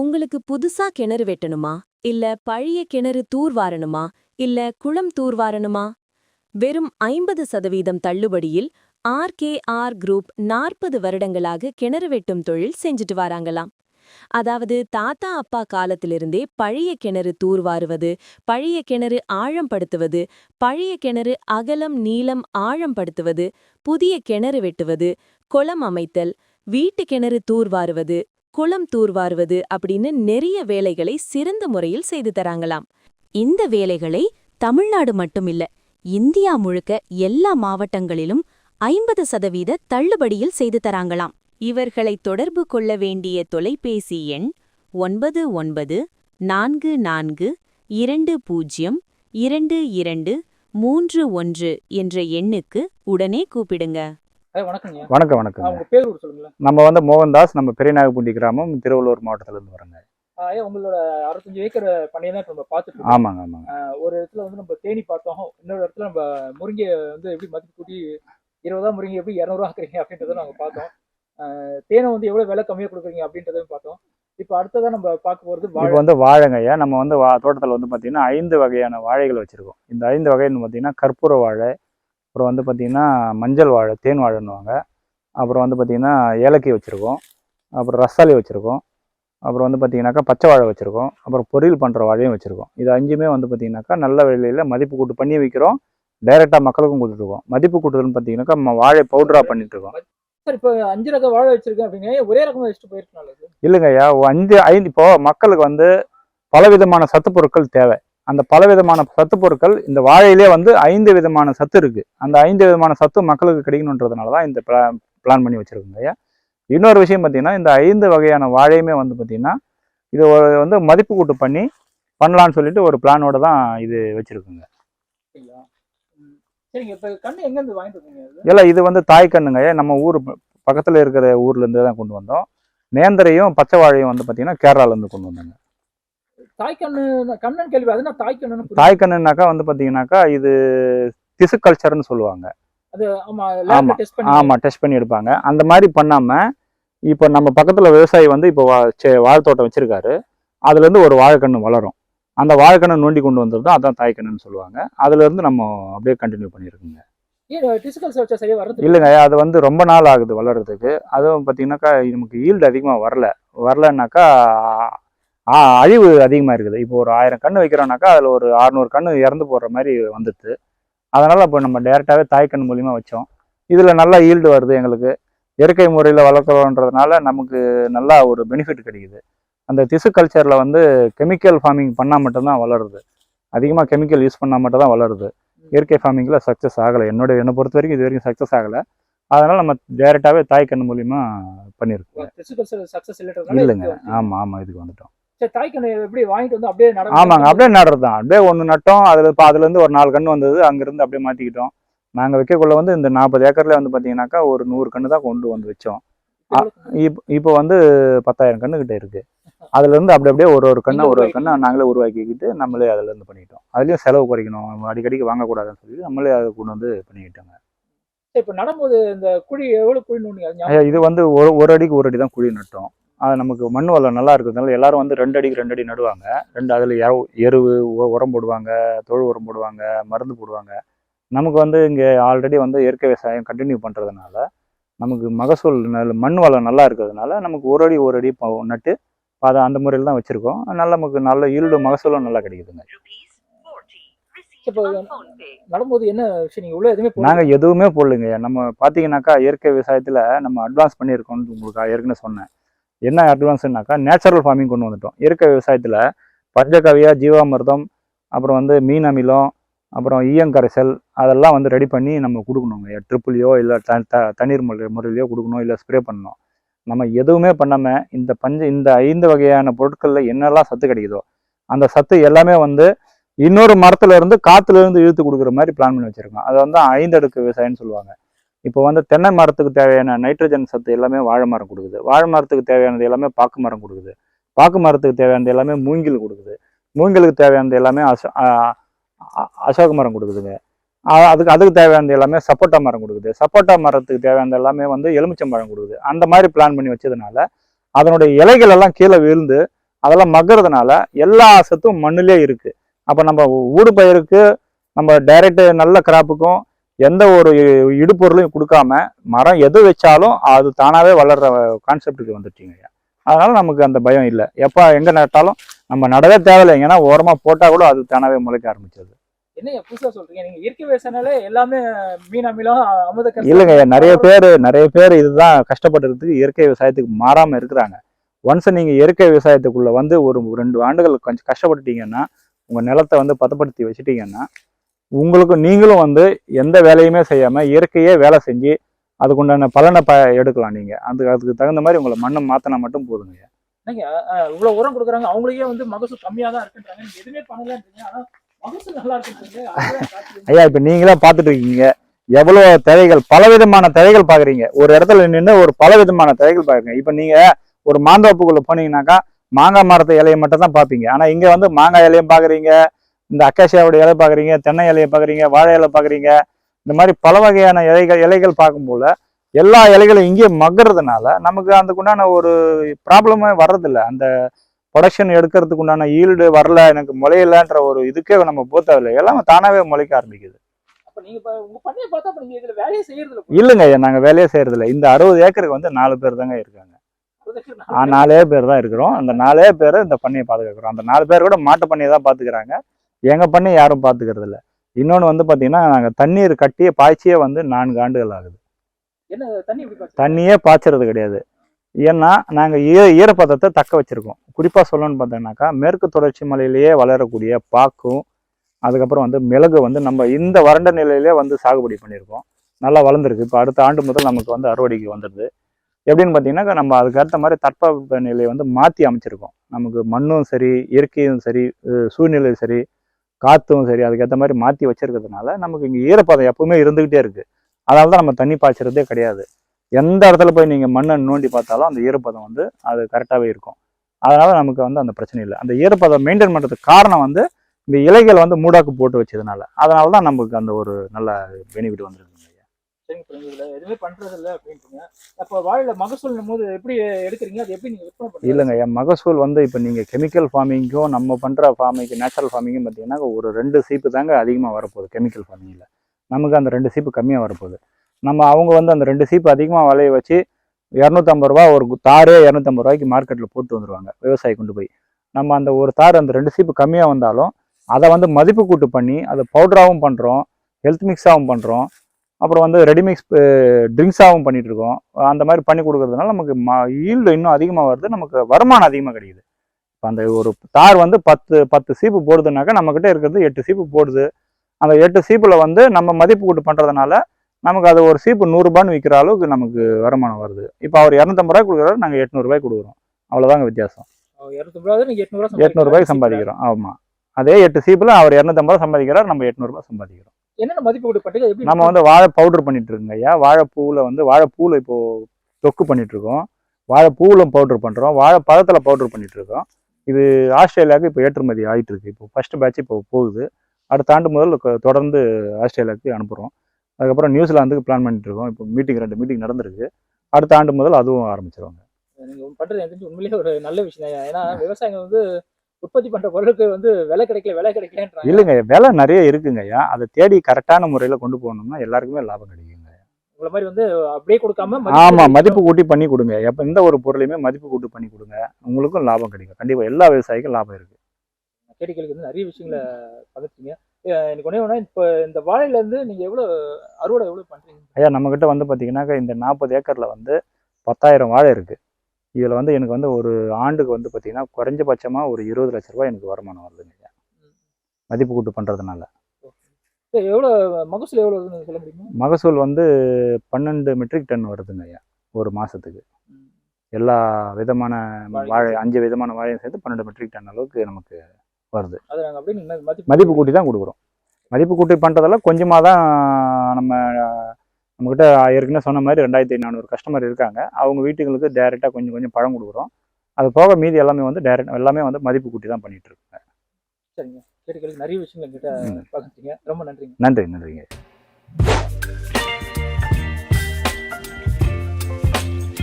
உங்களுக்கு புதுசா கிணறு வெட்டணுமா? இல்ல பழைய கிணறு தூர்வாரணுமா இல்ல குளம் தூர்வாரணுமா வெறும் ஐம்பது சதவீதம் தள்ளுபடியில் ஆர்கேஆர் குரூப் நாற்பது வருடங்களாக கிணறு வெட்டும் தொழில் செஞ்சுட்டு வராங்களாம். அதாவது தாத்தா அப்பா காலத்திலிருந்தே பழைய கிணறு தூர்வாருவது பழைய கிணறு ஆழம்படுத்துவது பழைய கிணறு அகலம் நீளம் ஆழம்படுத்துவது புதிய கிணறு வெட்டுவது குளம் அமைத்தல் வீட்டு கிணறு தூர்வாருவது குளம் தூர்வாருவது அப்படின்னு நிறைய வேலைகளை சிறந்த முறையில் செய்து தராங்களாம். இந்த வேலைகளை தமிழ்நாடு மட்டுமில்ல இந்தியா முழுக்க எல்லா மாவட்டங்களிலும் ஐம்பது சதவீத தள்ளுபடியில் செய்து தராங்களாம். இவர்களை தொடர்பு கொள்ள வேண்டிய தொலைபேசி எண் ஒன்பது ஒன்பது நான்கு நான்கு இரண்டு பூஜ்ஜியம் இரண்டு இரண்டு மூன்று ஒன்று என்ற எண்ணுக்கு உடனே கூப்பிடுங்க. வணக்கம் வணக்கம் நம்ம வந்து மோகன்தாஸ் நம்ம பெரியநாகப்பூண்டி கிராமம் திருவள்ளூர் மாவட்டத்திலேருந்து வரோங்க. உங்களோட அறுபத்தஞ்சு ஏக்கர் பண்ணையை தான் நம்ம பார்த்துட்டு ஆமாங்க ஆமாங்க. ஒரு இடத்துல வந்து நம்ம தேனி பார்த்தோம். இன்னொரு இடத்துல நம்ம முருங்கை வந்து எப்படி மதிப்பு கூட்டி இருபதா முருங்கை எப்படி இரநூறுவா ஆக்குறீங்க அப்படின்றத நம்ம பார்த்தோம். தேனை வந்து எவ்வளவு விலை கம்மியாக கொடுக்குறீங்க அப்படின்றதையும் பார்த்தோம். இப்போ அடுத்ததான் நம்ம பார்க்க போகிறது இப்போ வந்து வாழைங்கய்யா நம்ம வந்து வா தோட்டத்தில் வந்து பார்த்தீங்கன்னா ஐந்து வகையான வாழைகள் வச்சுருக்கோம். இந்த ஐந்து வகைன்னு பார்த்தீங்கன்னா கற்பூர வாழை அப்புறம் வந்து பார்த்தீங்கன்னா மஞ்சள் வாழை தேன் வாழைன்னுவாங்க. அப்புறம் வந்து பார்த்தீங்கன்னா ஏலக்காய் வச்சுருக்கோம். அப்புறம் ரசாலி வச்சுருக்கோம். அப்புறம் வந்து பார்த்தீங்கன்னாக்கா பச்சை வாழை வச்சுருக்கோம். அப்புறம் பொரியல் பண்ணுற வாழையும் வச்சுருக்கோம். இது அஞ்சுமே வந்து பார்த்தீங்கன்னாக்கா நல்ல விலையில் மதிப்பு கூட்டு பண்ணி விற்கிறோம் டைரெக்டாக மக்களுக்கும் கொடுத்துருக்கோம் மதிப்பு கூட்டுதல்னு பார்த்தீங்கன்னாக்கா நம்ம வாழை பவுடராக பண்ணிட்டு இருக்கோம். சார் இப்போ அஞ்சு ரக வாழை வச்சிருக்கேன் அப்படிங்க ஒரே ரகமாக வச்சுட்டு போயிருக்கனால இது இல்லைங்கய்யா அஞ்சு ஐந்து இப்போ மக்களுக்கு வந்து பலவிதமான சத்து பொருட்கள் தேவை. அந்த பலவிதமான சத்து பொருட்கள் இந்த வாழையிலே வந்து ஐந்து விதமான சத்து இருக்கு. அந்த ஐந்து விதமான சத்து மக்களுக்கு கிடைக்கணுன்றதுனால தான் இந்த பிளான் பண்ணி வச்சிருக்கோங்க ஐயா. இன்னொரு விஷயம் பார்த்தீங்கன்னா இந்த ஐந்து வகையான வாழையுமே வந்து பார்த்தீங்கன்னா இது ஒரு வந்து மதிப்பு கூட்டு பண்ணி பண்ணலான்னு சொல்லிட்டு ஒரு பிளானோட தான் இது வச்சிருக்குங்க. இல்லை இது வந்து தாய் கண்ணுங்க நம்ம ஊர் பக்கத்தில் இருக்கிற ஊர்ல இருந்து தான் கொண்டு வந்தோம். நேந்திரையும் பச்சை வாழையும் வந்து பார்த்தீங்கன்னா கேரளாலேருந்து கொண்டு வந்தாங்க. தாய் கண்ணு கண்ணன் கேள்வி அதுனா தாய் கண்ணுன்னு புரியுது. தாய் கண்ணுனாக்கா வந்து பார்த்தீங்கன்னாக்கா இது திசு கல்ச்சர்னு சொல்லுவாங்க. அது ஆமா லேப்ல ஆமா, டெஸ்ட் பண்ணி ஆமாம் டெஸ்ட் பண்ணி எடுப்பாங்க. அந்த மாதிரி பண்ணாமல் இப்போ நம்ம பக்கத்தில் விவசாயி வந்து இப்போ வா வாழைத்தோட்டம் வச்சிருக்காரு. அதுலேருந்து ஒரு வாழைக்கன்று வளரும். அந்த வாழைக்கண்ணை நோண்டி கொண்டு வந்தது தான் அதான் தாய் கண்ணுன்னு சொல்லுவாங்க. அதுலேருந்து நம்ம அப்படியே கண்டினியூ பண்ணியிருக்கோங்க இல்லைங்க அது வந்து ரொம்ப நாள் ஆகுது வளர்றதுக்கு. அதுவும் பார்த்தீங்கன்னாக்கா நமக்கு ஈல்டு அதிகமாக வரல. வரலன்னாக்கா அழிவு அதிகமாக இருக்குது. இப்போ ஒரு ஆயிரம் கன்று வைக்கிறோம்னாக்கா அதில் ஒரு அறநூறு கன்று இறந்து போடுற மாதிரி வந்துடுது. அதனால் இப்போ நம்ம டேரெக்டாகவே தாய்க்கண் மூலியமாக வச்சோம். இதில் நல்லா ஈல்டு வருது எங்களுக்கு. இயற்கை முறையில் வளர்க்குறோன்றதுனால நமக்கு நல்லா ஒரு பெனிஃபிட் கிடைக்குது. அந்த திசு கல்ச்சரில் வந்து கெமிக்கல் ஃபார்மிங் பண்ணால் மட்டும்தான் வளருது. அதிகமாக கெமிக்கல் யூஸ் பண்ணால் மட்டும் தான் வளருது. இயற்கை ஃபார்மிங்கில் சக்ஸஸ் ஆகலை. என்னோட என்னை பொறுத்த வரைக்கும் இது வரைக்கும் சக்ஸஸ் ஆகலை. அதனால் நம்ம டேரெக்டாகவே தாய்க்கண் மூலியமா பண்ணியிருக்கோம். இல்லைங்க. ஆமாம் ஆமாம் இதுக்கு வந்துட்டோம். சரி தாய் கண்ணு எப்படி வாங்கிட்டு வந்து அப்படியே நட ஆமாங்க அப்படியே நடுறது தான் அப்படியே ஒன்று நட்டோம் அதில் இப்போ அதுலேருந்து ஒரு நாலு கன்று வந்தது அங்கேருந்து அப்படியே மாற்றிக்கிட்டோம் நாங்கள் வைக்கக்குள்ள வந்து இந்த நாற்பது ஏக்கர்ல வந்து பார்த்தீங்கன்னாக்கா ஒரு நூறு கன்று தான் கொண்டு வந்து வச்சோம். இப்போ இப்போ வந்து பத்தாயிரம் கன்று கிட்ட இருக்கு. அதுலேருந்து அப்படி அப்படியே ஒரு ஒரு கண்ணை ஒரு ஒரு கண்ணை நாங்களே உருவாக்கிக்கிட்டு நம்மளே அதுலேருந்து பண்ணிக்கிட்டோம் அதுலேயும் செலவு குறைக்கணும் அடிக்கடிக்கு வாங்கக்கூடாதுன்னு சொல்லி நம்மளே அதை கொண்டு வந்து பண்ணிக்கிட்டோங்க. இப்ப நடும்போது இந்த குழி எவ்வளவு குழி ஐயா, இது வந்து ஒரு ஒரு அடிக்கு ஒரு அடி தான் குழி நட்டோம். அது நமக்கு மண் வளம் நல்லா இருக்கிறதுனால எல்லாரும் வந்து ரெண்டு அடிக்கு ரெண்டு அடி நடுவாங்க. ரெண்டு அதில் எருவு உ- உரம் போடுவாங்க தொழு உரம் போடுவாங்க மருந்து போடுவாங்க. நமக்கு வந்து இங்கே ஆல்ரெடி வந்து இயற்கை விவசாயம் கண்டினியூ பண்ணுறதுனால நமக்கு மகசூல் நல்ல மண் வளம் நல்லா இருக்கிறதுனால நமக்கு ஒரு அடி ஒரு அடி நட்டு அதை அந்த முறையில் தான் வச்சுருக்கோம். நல்ல நமக்கு நல்ல ஈல்டு மகசூலும் நல்லா கிடைக்குதுங்க. நடும்போது என்ன விஷயம்? நீங்க உள்ள எதுவுமே. நாங்கள் எதுவுமே போடலைங்க. நம்ம பார்த்தீங்கன்னாக்கா இயற்கை விவசாயத்தில் நம்ம அட்வான்ஸ் பண்ணியிருக்கோம்னு உங்களுக்கு ஏற்கனவே சொன்னேன். என்ன அட்வான்ஸ்னாக்கா நேச்சுரல் ஃபார்மிங் கொண்டு வந்துட்டோம். இருக்க விவசாயத்தில் பஞ்சகவியா ஜீவாமிர்தம் அப்புறம் வந்து மீன் அமிலம் அப்புறம் ஈயங்கரைசல் அதெல்லாம் வந்து ரெடி பண்ணி நம்ம கொடுக்கணுங்க. ட்ரிப்புலையோ இல்லை த த தண்ணீர் முறை முறையிலையோ கொடுக்கணும் இல்லை ஸ்ப்ரே பண்ணணும். நம்ம எதுவுமே பண்ணாமல் இந்த பஞ்ச இந்த ஐந்து வகையான பொருட்களில் என்னெல்லாம் சத்து கிடைக்குதோ அந்த சத்து எல்லாமே வந்து இன்னொரு மரத்துல இருந்து காத்துல இருந்து இழுத்து கொடுக்குற மாதிரி பிளான் பண்ணி வச்சிருக்கோம். அதை வந்து ஐந்தடுக்கு விவசாயம்னு சொல்லுவாங்க. இப்போ வந்து தென்னை மரத்துக்கு தேவையான நைட்ரஜன் சத்து எல்லாமே வாழை மரம் கொடுக்குது. வாழை மரத்துக்கு தேவையானது எல்லாமே பாக்கு மரம் கொடுக்குது. பாக்கு மரத்துக்கு தேவையானது எல்லாமே மூங்கில் கொடுக்குது. மூங்கிலுக்கு தேவையானது எல்லாமே அசோ அ- அசோக மரம் கொடுக்குதுங்க. அதுக்கு அதுக்கு தேவையானது எல்லாமே சப்போட்டா மரம் கொடுக்குது. சப்போட்டா மரத்துக்கு தேவையானது எல்லாமே வந்து எலுமிச்சம்பழம் கொடுக்குது. அந்த மாதிரி பிளான் பண்ணி வச்சதுனால அதனுடைய இலைகள் எல்லாம் கீழே விழுந்து அதெல்லாம் மக்கிறதுனால எல்லா சத்தும் மண்ணிலே இருக்குது அப்போ நம்ம ஊடு பயிருக்கு நம்ம டைரக்ட் நல்ல கிராப்புக்கும் எந்த ஒரு இடுபொருளையும் கொடுக்காம மரம் எது வச்சாலும் அது தானாகவே வளர்ற கான்செப்டுக்கு வந்துட்டீங்க அதனால நமக்கு அந்த பயம் இல்லை. எப்போ எங்கே நட்டாலும் நம்ம நடவே தேவையில்லை. ஏன்னா ஓரமாக போட்டால் கூட அது தானாகவே முளைக்க ஆரம்பிச்சது என்ன புதுசா சொல்றீங்க? நீங்க இயற்கை விவசாயனாலே எல்லாமே மீன் அமிலம் அமுத இல்லைங்க நிறைய பேர் நிறைய பேர் இதுதான் கஷ்டப்படுறதுக்கு இயற்கை விவசாயத்துக்கு மாறாம இருக்கிறாங்க. ஒன்ஸ் நீங்க இயற்கை விவசாயத்துக்குள்ள வந்து ஒரு ரெண்டு ஆண்டுகள் கொஞ்சம் கஷ்டப்பட்டுட்டீங்கன்னா உங்க நிலத்தை வந்து பதப்படுத்தி வச்சுட்டீங்கன்னா உங்களுக்கு நீங்களும் வந்து எந்த வேலையுமே செய்யாம இயற்கையே வேலை செஞ்சு அதுக்குண்டான பலனை ப எடுக்கலாம் நீங்க. அதுக்கு அதுக்கு தகுந்த மாதிரி உங்களை மண்ணை மாத்தினா மட்டும் போதுங்க. இவ்வளவு உரம் கொடுக்குறாங்க அவங்களுக்கே வந்து மகசூல் கம்மியா தான் இருக்குன்றாங்க எதுவுமே பண்ணலன்றீங்க மகசூல் நல்லா இருக்குன்றீங்க. ஐயா இப்ப நீங்களே பார்த்துட்டு இருக்கீங்க. எவ்வளவு தழைகள் பலவிதமான தழைகள் பாக்குறீங்க. ஒரு இடத்துல நின்று ஒரு பலவிதமான தழைகள் பாக்குறீங்க. இப்ப நீங்க ஒரு மாந்தோப்புக்குள்ள போனீங்கன்னாக்கா மாங்காய் மரத்து இலையை மட்டும் தான் பார்ப்பீங்க ஆனா இங்க வந்து மாங்காய் இலையும் பாக்குறீங்க. இந்த அக்காசியாவோட இலை பாக்குறீங்க தென்னை இலையை பாக்குறீங்க வாழை இலை பாக்குறீங்க இந்த மாதிரி பல வகையான இலைகள் இலைகள் பார்க்கும் போல எல்லா இலைகளும் இங்கேயே மக்கிறதுனால நமக்கு அதுக்குண்டான ஒரு ப்ராப்ளமே வர்றதில்ல. அந்த ப்ரொடக்ஷன் எடுக்கிறதுக்கு உண்டான ஈல்டு வரல எனக்கு முளையலன்ற ஒரு இதுக்கே நம்ம போத்தவில்லை எல்லாம் தானாவே முளைக்க ஆரம்பிக்குது. இல்லைங்க ஐயா நாங்கள் வேலையே செய்யறதில்ல. இந்த அறுபது ஏக்கருக்கு வந்து நாலு பேர் தாங்க இருக்காங்க. நாலே பேர். தான் இருக்கிறோம். அந்த நாலே பேர் இந்த பண்ணையை பாத்துக்கிறோம் அந்த நாலு பேர் கூட மாட்டு பண்ணையை தான் பாத்துக்கிறாங்க. எங்க பண்ணை யாரும் பாத்துக்கிறது இல்ல இன்னொன்று வந்து பார்த்தீங்கன்னா நாங்கள் தண்ணீர் கட்டியே பாய்ச்சியே வந்து நான்கு ஆண்டுகள் ஆகுது. என்ன? தண்ணியே பாய்ச்சறது கிடையாது. ஏன்னா நாங்கள் ஈர ஈரப்பதத்தை தக்க வச்சிருக்கோம். குறிப்பாக சொல்லணும்னு பார்த்தோம்னாக்கா மேற்கு தொடர்ச்சி மலையிலேயே வளரக்கூடிய பாக்கும் அதுக்கப்புறம் வந்து மிளகு வந்து நம்ம இந்த வறண்ட நிலையிலே வந்து சாகுபடி பண்ணியிருக்கோம். நல்லா வளர்ந்துருக்கு. இப்போ அடுத்த ஆண்டு முதல் நமக்கு வந்து அறுவடைக்கு வந்துடுது. எப்படின்னு பார்த்தீங்கன்னா நம்ம அதுக்கு ஏற்ற மாதிரி தட்பவெப்ப நிலையை வந்து மாற்றி அமைச்சிருக்கோம். நமக்கு மண்ணும் சரி இயற்கையும் சரி அஹ் சூழ்நிலை சரி காற்றும் சரி அதுக்கேற்ற மாதிரி மாற்றி வச்சிருக்கிறதுனால நமக்கு இங்கே ஈரப்பதம் எப்பவுமே இருந்துக்கிட்டே இருக்குது அதனால தான் நம்ம தண்ணி பாய்ச்சறதே கிடையாது. எந்த இடத்துல போய் நீங்கள் மண்ணை நோண்டி பார்த்தாலும் அந்த ஈரப்பதம் வந்து அது கரெக்டாகவே இருக்கும். அதனால் நமக்கு வந்து அந்த பிரச்சனை இல்லை. அந்த ஈரப்பதம் மெயின்டைன் பண்ணுறதுக்கு காரணம் வந்து இந்த இலைகள் வந்து மூடாக்கு போட்டு வச்சதுனால. அதனால தான் நமக்கு அந்த ஒரு நல்ல பெனிஃபிட் வந்திருக்குங்க சரிங்க இப்ப எதுவுமே பண்றது இல்ல அப்படின்றீங்க. அப்ப வாழையில மகசூல் போது எப்படி எடுக்கிறீங்க? அது எப்படி நீங்கள் விற்பனை இல்லைங்க என் மகசூல் வந்து இப்போ நீங்கள் கெமிக்கல் ஃபார்மிங்க்கும் நம்ம பண்ணுற ஃபார்மிங்க்கு நேச்சுரல் ஃபார்மிங்கும் பார்த்தீங்கன்னா ஒரு ரெண்டு சீப்பு தாங்க அதிகமாக வரப்போகுது கெமிக்கல் ஃபார்மிங்கில் நமக்கு அந்த ரெண்டு சீப்பு கம்மியாக வரப்போகுது. நம்ம அவங்க வந்து அந்த ரெண்டு சீப்பு அதிகமாக விளைய வச்சு இரநூத்தம்பது ரூபா ஒரு தாரே இரநூத்தம்பது ரூபாய்க்கு மார்க்கெட்டில் போட்டு வந்துருவாங்க விவசாயி கொண்டு போய். நம்ம அந்த ஒரு தார் அந்த ரெண்டு சீப்பு கம்மியாக வந்தாலும் அதை வந்து மதிப்பு கூட்டு பண்ணி அதை பவுடராகவும் பண்ணுறோம் ஹெல்த் மிக்ஸாகவும் பண்ணுறோம் அப்புறம் வந்து ரெடிமிக்ஸ் ட்ரிங்க்ஸாகவும் பண்ணிட்டு இருக்கோம் அந்த மாதிரி பண்ணி கொடுக்கறதுனால நமக்கு ம ஈல்டு இன்னும் அதிகமாக வருது. நமக்கு வருமானம் அதிகமாக கிடைக்குது. இப்போ அந்த ஒரு தார் வந்து பத்து பத்து சீப்பு போடுதுனாக்கா நம்மக்கிட்ட இருக்கிறது எட்டு சீப்பு போடுது. அந்த எட்டு சீப்பில் வந்து நம்ம மதிப்பு கூட்டு பண்ணுறதுனால நமக்கு அது ஒரு சீப்பு நூறுரூபான்னு விற்கிற அளவுக்கு நமக்கு வருமானம் வருது. இப்போ அவர் இரநூத்தம்பது ரூபாய் கொடுக்குறாரு நாங்கள் எட்நூறுபாய் கொடுக்குறோம். அவ்வளோதாங்க வித்தியாசம். எட்நூறுபாய்க்கு சம்பாதிக்கிறோம். ஆமாம் அதே எட்டு சீப்பில் அவர் இரநூத்தம்பது ரூபா சம்பாதிக்கிறார் நம்ம எட்நூறுபா சம்பாதிக்கிறோம். என்னென்ன மதிப்பு கொடுப்பட்டு எப்படி நம்ம வந்து வாழை பவுடர் பண்ணிட்டு இருக்கோங்க ஐயா. வாழைப்பூவில் வந்து வாழைப்பூவில் இப்போ தொக்கு பண்ணிட்டு இருக்கோம் வாழைப்பூவில் பவுடர் பண்ணுறோம் வாழைப்பழத்தில் பவுடர் பண்ணிட்டு இருக்கோம் இது ஆஸ்திரேலியாவுக்கு இப்போ ஏற்றுமதி ஆயிட்டு இருக்கு இப்போ ஃபர்ஸ்ட் பேட்ச் இப்போ போகுது. அடுத்த ஆண்டு முதல் தொடர்ந்து ஆஸ்திரேலியாவுக்கு அனுப்புகிறோம் அதுக்கப்புறம் நியூசிலாந்துக்கு பிளான் பண்ணிட்டு இருக்கோம் இப்போ மீட்டிங் ரெண்டு மீட்டிங் நடந்திருக்கு. அடுத்த ஆண்டு முதல் அதுவும் ஆரம்பிச்சிருவாங்க. நீங்க பண்றது எனக்கு தெரிஞ்சு உண்மையிலேயே ஒரு நல்ல விஷயம் தான் ஏன்னா விவசாயிங்க வந்து உற்பத்தி பண்ற பொருளுக்கு வந்து விலை கிடைக்கல விலை கிடைக்கலன்றாங்க. இல்லைங்க விலை நிறைய இருக்குங்க ஐயா அதை தேடி கரெக்டான முறையில் கொண்டு போகணும்னா எல்லாருக்குமே லாபம் கிடைக்குங்க உங்களை மாதிரி வந்து அப்படியே கொடுக்காம ஆமா மதிப்பு கூட்டி பண்ணி கொடுங்க. எப்ப எந்த ஒரு பொருளையுமே மதிப்பு கூட்டி பண்ணி கொடுங்க. உங்களுக்கும் லாபம் கிடைக்கும். கண்டிப்பா எல்லா விவசாயிக்கும் லாபம் இருக்கு. கேடிகளுக்கு வந்து நிறைய விஷயங்களை பகிர்ந்தீங்க அஹ் எனக்கு ஒண்ணே ஒண்ணா இப்போ இந்த வாழையில இருந்து நீங்க எவ்வளவு அறுவடை எவ்வளவு பண்றீங்க? ஐயா நம்ம கிட்ட வந்து பாத்தீங்கன்னாக்கா இந்த நாற்பது ஏக்கர்ல வந்து பத்தாயிரம் வாழை இருக்கு. இதுல வந்து எனக்கு வந்து ஒரு ஆண்டுக்கு வந்து பாத்தீங்கன்னா குறைஞ்சபட்சமா ஒரு இருபது லட்ச ரூபாய் எனக்கு வருமானம் வருதுங்க. ஐயா மதிப்பு கூட்டு பண்றதுனால. இல்ல, எவ்வளவு மகசூல் வருதுன்னு சொல்ல முடியுமா? மகசூல் வந்து பன்னெண்டு மெட்ரிக் டன் வருதுங்க ஐயா ஒரு மாசத்துக்கு. எல்லா விதமான வாழை அஞ்சு விதமான வாழையும் சேர்த்து பன்னெண்டு மெட்ரிக் டன் அளவுக்கு நமக்கு வருது. மதிப்பு கூட்டி தான் கொடுக்குறோம். மதிப்பு கூட்டி பண்ணுறதெல்லாம் கொஞ்சமாக தான் நம்ம நம்மக்கிட்ட ஏற்கனவே சொன்ன மாதிரி ரெண்டாயிரத்தி நானூறு கஸ்டமர் இருக்காங்க. அவங்க வீட்டுங்களுக்கு டேரெக்டாக கொஞ்சம் கொஞ்சம் பழம் கொடுக்குறோம். அது போக மீதி எல்லாமே வந்து டேரக்ட் எல்லாமே வந்து மதிப்பு கூட்டி தான் பண்ணிட்டு இருக்காங்க. சரிங்க. நிறைய விஷயங்கள் என்கிட்ட பகிர்ந்தீங்க ரொம்ப நன்றிங்க. நன்றி நன்றிங்க.